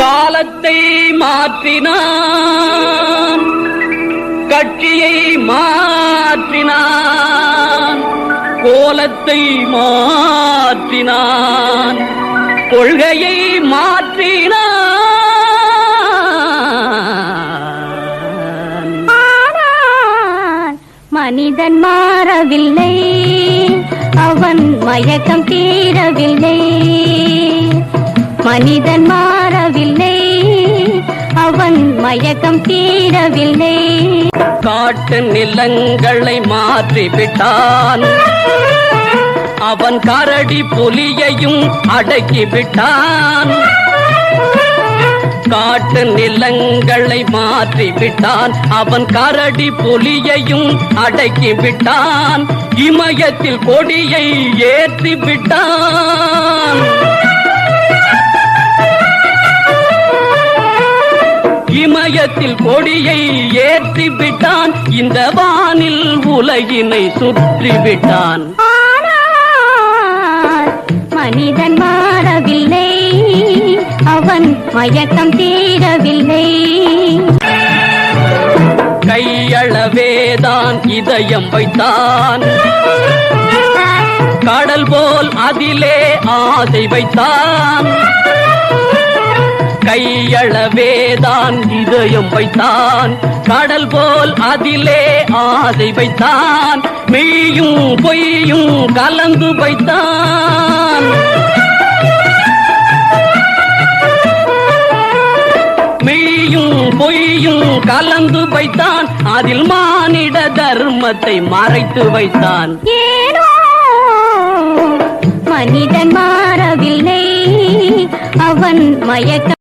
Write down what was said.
காலத்தை மாற்றினான் கட்சியை மாற்றினான் கோலத்தை மாற்றினான் கொள்கையை மாற்றினான். மனிதன் மாறவில்லை அவன் மயக்கம் தீரவில்லை. மனிதன் மா மயக்கம் தீரவில்லை. காட்டு நிலங்களை மாற்றிவிட்டான். அவன் கரடி புலியையும் அடக்கி விட்டான் காட்டு நிலங்களை மாற்றிவிட்டான். அவன் கரடி புலியையும் அடக்கி விட்டான் இமயத்தில் கொடியை ஏற்றி இமயத்தில் கொடியை ஏற்றி விட்டான் இந்த வானில் உலகினை சுற்றி விட்டான் மனிதன் மாறவில்லை. அவன் மயக்கம் தீரவில்லை கையளவேதான் இதயம் வைத்தான். கடல் போல் அதிலே ஆசை வைத்தான். வைத்தான் இதயம் வைத்தான். கடல் போல் அதிலே ஆசை வைத்தான். மெய்யும் பொய்யும் கலந்து வைத்தான். மெய்யும் பொய்யும் கலந்து வைத்தான். அதில் மானிட தர்மத்தை மறைத்து வைத்தான். மனிதன் மாறவில்லை. அவன் மயக்க